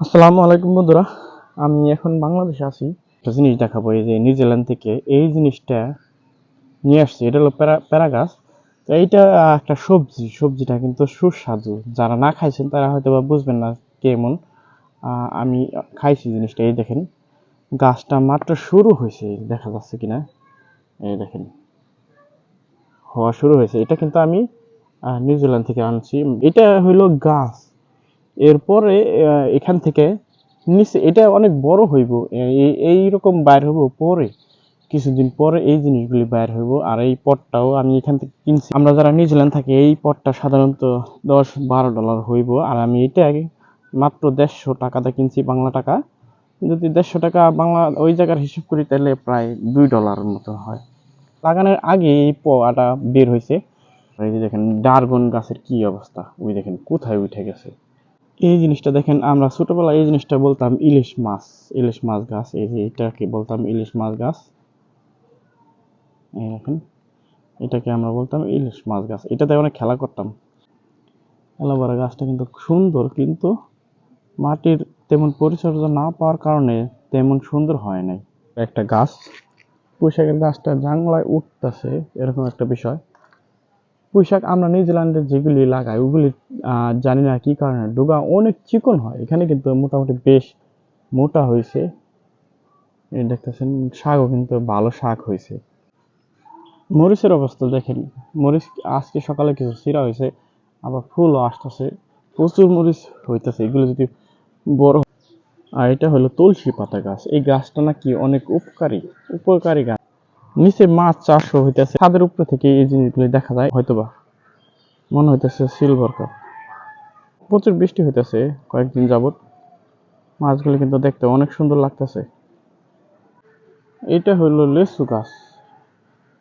আসসালামু আলাইকুম বন্ধুরা, আমি এখন বাংলাদেশে আছি। একটা জিনিস দেখাবো, এই যে নিউজিল্যান্ড থেকে এই জিনিসটা নিয়ে আসছি, এটা হলো প্যারা প্যারা গাছ তো এইটা একটা সবজি, সবজিটা কিন্তু সুস্বাদু। যারা না খাইছেন, তারা হয়তো বা বুঝবেন না কেমন। আমি খাইছি জিনিসটা, এই দেখেন। গাছটা মাত্র শুরু হয়েছে, দেখা যাচ্ছে কিনা। এই দেখেন, হওয়া শুরু হয়েছে। এটা কিন্তু আমি নিউজিল্যান্ড থেকে আনছি। এটা হইল গাছ। এরপরে এখান থেকে নিচে, এটা অনেক বড় হইব। এই- রকম বাইর হইব পরে, কিছুদিন পরে এই জিনিসগুলি বাইর হইব। আর এই পটটাও আমি এখান থেকে কিনছি। আমরা যারা নিউজিল্যান্ড থাকি, এই পটটা সাধারণত দশ বারো ডলার হইব। আর আমি এটা মাত্র দেড়শো টাকাতে কিনছি বাংলা টাকা। যদি দেড়শো টাকা বাংলা, ওই জায়গার হিসাব করি, তাহলে প্রায় দুই ডলারের মতো হয়। লাগানোর আগে এই পোয়াটা বের হয়েছে এই যে দেখেন, ডারগন গাছের কি অবস্থা। ওই দেখেন, কোথায় উঠে গেছে। এই জিনিসটা দেখেন, আমরা ছোটবেলায় এই জিনিসটা বলতাম ইলিশ মাছ ইলিশ মাছ গাছ, এই যে এটাকে বলতাম ইলিশ মাছ গাছ। এই দেখেন, এটাকে আমরা বলতাম ইলিশ মাছ গাছ। এটাতে অনেক খেলা করতাম। এলাবারা গাছটা কিন্তু সুন্দর, কিন্তু মাটির তেমন পরিচর্যা না পাওয়ার কারণে তেমন সুন্দর হয় নাই। একটা গাছ, পুঁইশাকের গাছটা জাংলায় উঠতেছে, এরকম একটা বিষয়। পুঁইশাক আমরা নিউজিল্যান্ডে যেগুলি লাগাই, ওগুলি জানি না কি কারণে ডুগা অনেক চিকন হয়। এখানে কিন্তু মোটামুটি বেশ মোটা হয়েছে। দেখতেছেন, শাকও কিন্তু ভালো শাক হয়েছে। মরিচের অবস্থা দেখেন, মরিচ আজকে সকালে কিছু সিরা হয়েছে, আবার ফুলও আসতেছে, প্রচুর মরিচ হইতেছে। এগুলো যদি বড় আর এটা হলো তুলসী পাতা গাছ। এই গাছটা নাকি অনেক উপকারী উপকারী গাছ। নিচে মাছ চাষও হইতেছে। ছাদের উপর থেকে এই জিনিসগুলি দেখা যায়, হয়তোবা। মনে হইতেছে সিলভার কাপ প্রচুর বৃষ্টি হইতেছে কয়েকদিন যাবত মাছগুলি কিন্তু দেখতে অনেক সুন্দর লাগতেছে। এটা হলো লেসু গাছ।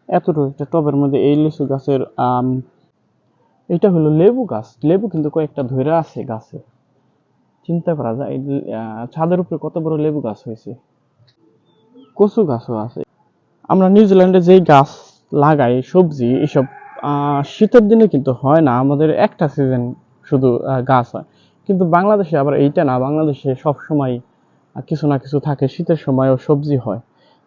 এতটুকু একটা টবের মধ্যে এই লেসু গাছের, আম, এটা হলো লেবু গাছ। লেবু কিন্তু কয়েকটা ধরে আছে গাছে। চিন্তা করা যায় ছাদের উপরে কত বড় লেবু গাছ হয়েছে কচু গাছও আছে। আমরা নিউজিল্যান্ডে যেই গাছ লাগাই, সবজি, এসব শীতের দিনে কিন্তু হয় না। আমাদের একটা সিজন শুধু গাছ হয়। কিন্তু বাংলাদেশে আবার এইটা না। বাংলাদেশে সব সময় কিছু না কিছু থাকে। শীতের সময়ও সবজি হয়।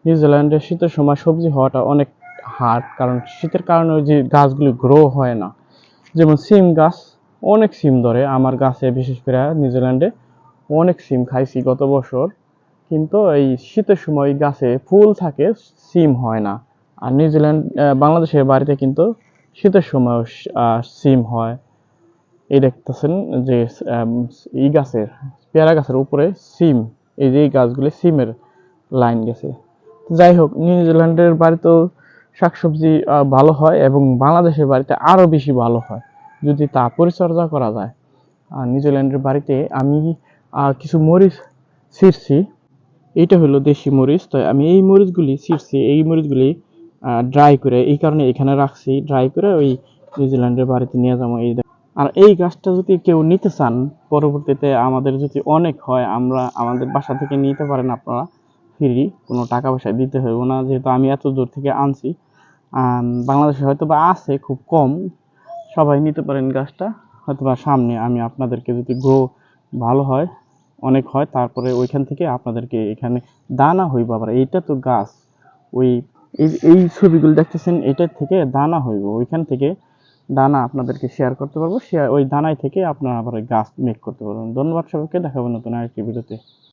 নিউজিল্যান্ডে শীতের সময় সবজি হওয়াটা অনেক হার্ড কারণ শীতের কারণে যে গাছগুলি গ্রো হয় না। যেমন সিম গাছ, অনেক সিম ধরে। আমার গাছে বিশেষ করে নিউজিল্যান্ডে অনেক সিম খাইছি গত বছর। কিন্তু এই শীতের সময় গাছে ফুল থাকে, সিম হয় না। আর নিউজিল্যান্ড বাংলাদেশের বাড়িতে কিন্তু শীতের সময় সিম হয়। এই দেখতেছেন যে এই গাছের, পেয়ারা গাছের উপরে সিম, এই যে এই গাছগুলি সিমের লাইন গেছে। যাই হোক নিউজিল্যান্ডের বাড়িতেও শাকসবজি ভালো হয় এবং বাংলাদেশের বাড়িতে আরও বেশি ভালো হয়, যদি তা পরিচর্যা করা যায়। আর নিউজিল্যান্ডের বাড়িতে আমি কিছু মরিচ ছিঁড়ছি। এইটা হলো দেশি মরিচ। তো আমি এই মরিচগুলি ছিঁড়ছি, এই মরিচগুলি ড্রাই করে এই কারণে এখানে রাখছি ড্রাই করে ওই নিউজিল্যান্ডের বাড়িতে নিয়ে যাব এই আর এই গাছটা যদি কেউ নিতে চান, পরবর্তীতে আমাদের যদি অনেক হয়, আমরা আমাদের বাসা থেকে নিতে পারেন আপনারা। ফ্রি কোনো টাকা পয়সা দিতে হইব না, যেহেতু আমি এত দূর থেকে আনছি। বাংলাদেশে হয়তো বা আছে খুব কম, সবাই নিতে পারেন গাছটা। হয়তো বা সামনে আমি আপনাদেরকে যদি গ্রো ভালো হয় অনেক হয়, তারপরে ওইখান থেকে আপনাদেরকে এখানে দানা হইব আবার। এইটা তো গাছ। ওই, এই ছবিগুলো দেখতেছেন এটার থেকে দানা হইব। ওইখান থেকে দানা আপনাদেরকে শেয়ার করতে পারব। শেয়ার ওই দানায় থেকে আপনারা আবার গাছ মেক করতে পারবেন। ধন্যবাদ সবাইকে। দেখাবো নতুন আরেকটি ভিডিওতে।